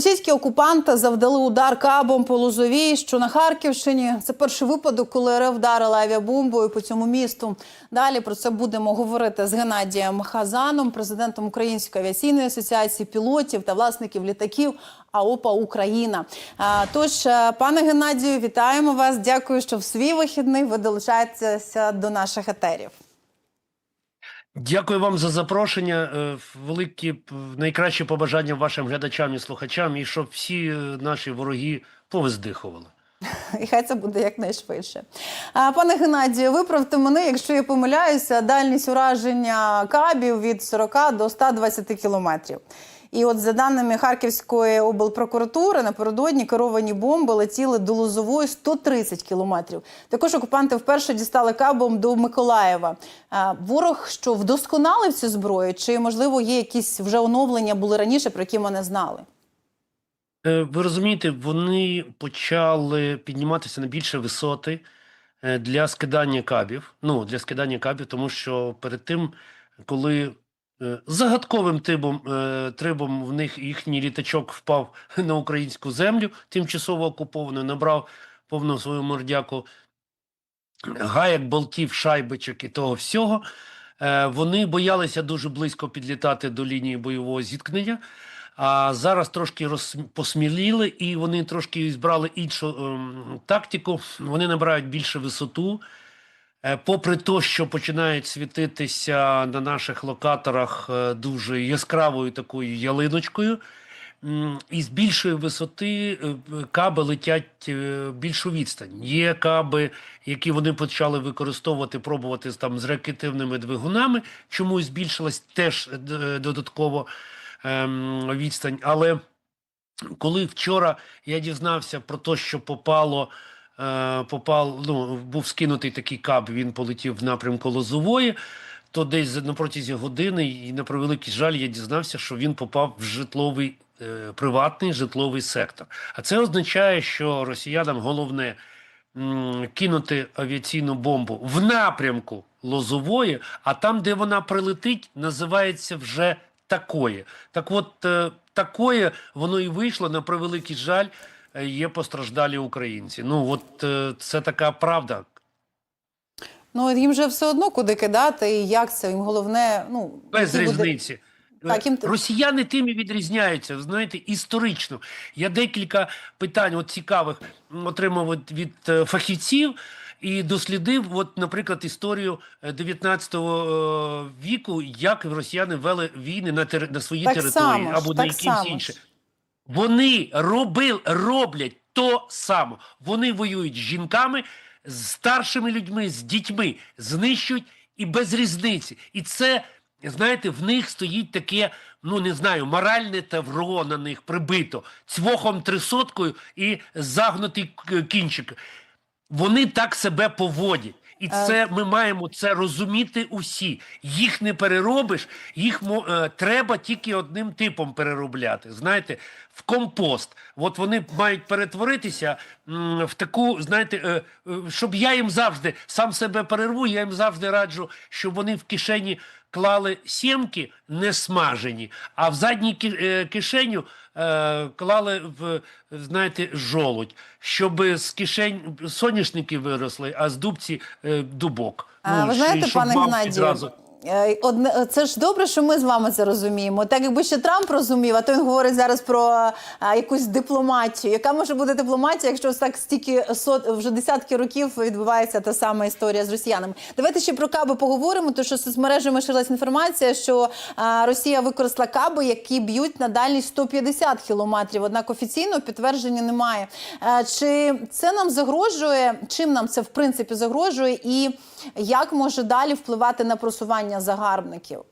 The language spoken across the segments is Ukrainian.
Російські окупанти завдали удар кабом по Лозовій, що на Харківщині. Це перший випадок, коли РФ вдарила авіабомбою по цьому місту. Далі про це будемо говорити з Геннадієм Хазаном, президентом Української авіаційної асоціації пілотів та власників літаків АОПА Україна. Тож, е, пане Геннадію, вітаємо вас. Дякую, що в свій вихідний ви долучаєтеся до наших етерів. Дякую вам за запрошення. Е, Великі найкращі побажання вашим глядачам і слухачам, і щоб всі е, наші вороги повиздихували. І хай це буде якнайшвидше. Пане Геннадію, виправте мене, якщо я помиляюся, дальність ураження кабів від 40 до 120 кілометрів. І от за даними Харківської облпрокуратури, напередодні керовані бомби летіли до Лозової 130 кілометрів. Також окупанти вперше дістали кабом до Миколаєва. Ворог що вдосконалив цю зброю, чи можливо є якісь вже оновлення були раніше, про які ми не знали? Е, Ви розумієте, вони почали підніматися на більше висоти е, для скидання кабів. Ну, для скидання кабів, тому що перед тим, коли загадковим тибом, е, трибом в них їхній літачок впав на українську землю, тимчасово окуповану, набрав повну свою мордяку гаяк, болтів, шайбичок і того всього. Е, Вони боялися дуже близько підлітати до лінії бойового зіткнення. А зараз трошки роз... посміліли, і вони трошки збрали іншу ем, тактику. Вони набирають більше висоту. Е, Попри те, що починають світитися на наших локаторах е, дуже яскравою такою ялиночкою, і з більшої висоти е, каби летять більшу відстань. Є каби, які вони почали використовувати, пробувати там з реактивними двигунами. Чомусь збільшилась теж додатково ем, відстань. Але коли вчора я дізнався про те, що попало, попав, ну, був скинутий такий каб, він полетів в напрямку Лозової, то десь на протязі години, і на превеликий жаль, я дізнався, що він попав в житловий е, приватний житловий сектор. А це означає, що росіянам головне кинути авіаційну бомбу в напрямку Лозової, а там, де вона прилетить, називається вже такое. Так от, е, такое воно і вийшло, на превеликий жаль, е, є постраждалі українці. Ну, от е, це така правда. Ну їм же все одно куди кидати, і як це їм головне. Ну Без який буде- різниці. Так, їм- Росіяни тим і відрізняються, знаєте, історично. Я декілька питань от цікавих отримав от від е, фахівців і дослідив, от, наприклад, історію е, 19 е, віку, як росіяни вели війни на, тери- на своїй території само ж, або на так якимсь само ж. іншим. Вони робили, роблять то саме. Вони воюють з жінками, з старшими людьми, з дітьми, знищують і без різниці. І це, знаєте, в них стоїть таке, ну не знаю, моральне тавро на них прибито цвохом трисоткою і загнутий кінчик. Вони так себе поводять. І Е. це ми маємо це розуміти усі. Їх не переробиш, їх е, треба тільки одним типом переробляти. Знаєте, в компост. От вони мають перетворитися в таку, знаєте, е, е, щоб я їм завжди сам себе перерву, я їм завжди раджу, щоб вони в кишені клали сімки не смажені, а в задній е, кишеню клали в знаєте жолудь, щоб з кишень соняшники виросли, а з дубці дубок. А, ви знаєте, щоб пане Геннадію, одне це ж добре, що ми з вами це розуміємо. Так якби ще Трамп розумів, а то він говорить зараз про якусь дипломатію. Яка може бути дипломатія, якщо так стільки сот вже десятки років відбувається та сама історія з росіянами? Давайте ще про каби поговоримо. тому що соцмережами ширилась інформація, що Росія використала каби, які б'ють на дальність 150 кілометрів. Однак офіційного підтвердження немає. Е, Чи це нам загрожує? Чим нам це в принципі загрожує, і як може далі впливати на просування загарбників?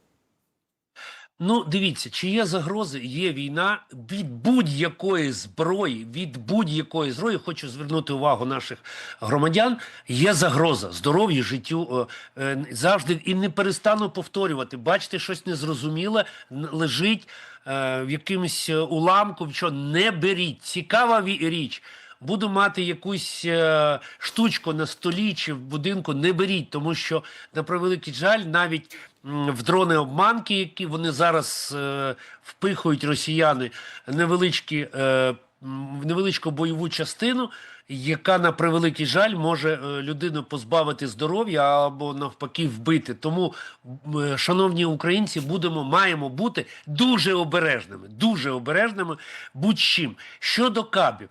Ну, дивіться, чи є загрози, є війна від будь-якої зброї, від будь-якої зброї, хочу звернути увагу наших громадян, є загроза здоров'ю, життю е, завжди і не перестану повторювати. Бачите, щось незрозуміле лежить е, в якимось е, уламку, що не беріть. Цікава річ. Буду мати якусь е, штучку на столі чи в будинку, не беріть, тому що на превеликий жаль, навіть в дрони обманки, які вони зараз е, впихують росіяни, невеличкі. Е, невеличку бойову частину, яка на превеликий жаль може е, людину позбавити здоров'я або навпаки вбити. Тому, е, шановні українці, будемо маємо бути дуже обережними, дуже обережними будь-чим щодо кабів.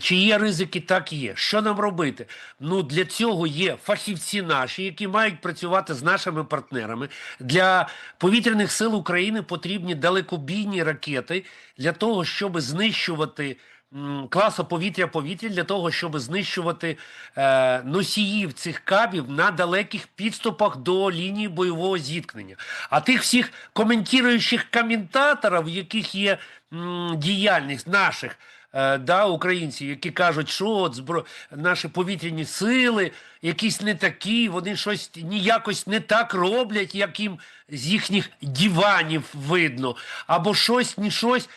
Чи є ризики? Так є. Що нам робити? Ну для цього є фахівці наші, які мають працювати з нашими партнерами. Для повітряних сил України потрібні далекобійні ракети для того, щоб знищувати класу повітря-повітря, для того, щоб знищувати е, носіїв цих кабів на далеких підступах до лінії бойового зіткнення. А тих всіх коментуючих коментаторів, яких є м, діяльність наших да, українців, які кажуть, що от збро... наші повітряні сили якісь не такі, вони щось ніякось не так роблять, як їм з їхніх диванів видно, або щось, ні щось.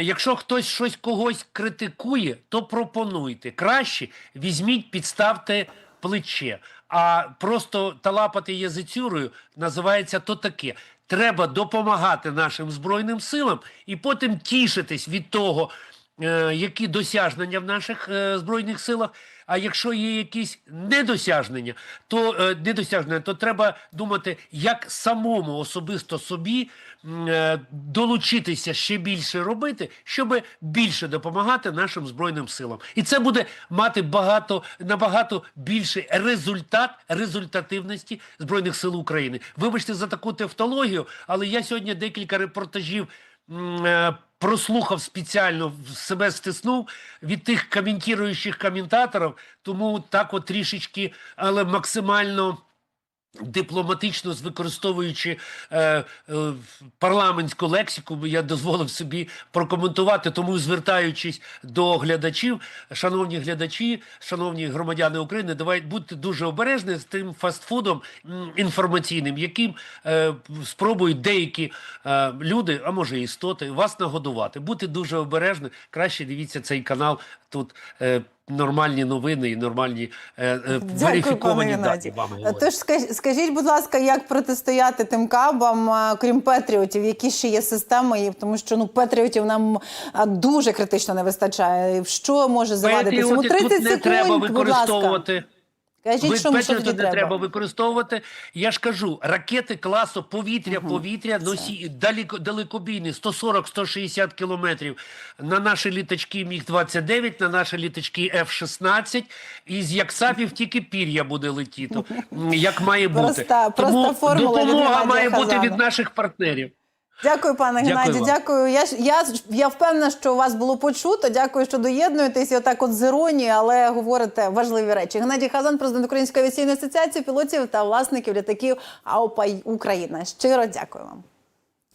Якщо хтось щось когось критикує, то пропонуйте. Краще візьміть, підставте плече. А просто талапати язицюрою називається то таке. Треба допомагати нашим Збройним силам і потім тішитись від того, е, які досягнення в наших е, збройних силах. А якщо є якісь недосягнення, то е, недосягнення, то треба думати, як самому особисто собі е, долучитися ще більше робити, щоб більше допомагати нашим збройним силам. І це буде мати багато набагато більший результат результативності збройних сил України. Вибачте за таку тавтологію, але я сьогодні декілька репортажів. е, Прослухав спеціально себе стиснув від тих коментуючих коментаторів, тому так от трішечки, але максимально дипломатично використовуючи е, е, парламентську лексику, я дозволив собі прокоментувати. Тому звертаючись до глядачів, шановні глядачі, шановні громадяни України, давайте будьте дуже обережні з тим фастфудом інформаційним, яким е, спробують деякі е, люди, а може істоти, вас нагодувати. Будьте дуже обережні. Краще дивіться цей канал. Тут е, нормальні новини і нормальні е, е, верифіковані дані вам. Тож скажіть, будь ласка, як протистояти тим кабам, крім патріотів, які ще є системи, тому що ну Петріотів нам дуже критично не вистачає. Що може завадити цьому? 30 тут не секунд, треба будь ласка. Кажіть, що, що не треба треба? використовувати. Я ж кажу, ракети класу повітря-повітря, носі далеко, далекобійні 140-160 кілометрів на наші літачки Міг-29, на наші літачки F-16. І з Яксапів тільки пір'я буде летіти, як має бути. Проста- проста Тому формула допомога має бути від наших партнерів. Дякую, пане Дякую Геннадій. вам. Дякую. Я я я впевнена, що у вас було почуто. Дякую, що доєднуєтесь і отак, от з іронії, але говорите важливі речі. Геннадій Хазан, президент Української авіаційної асоціації пілотів та власників літаків АОПА Україна. Щиро дякую вам.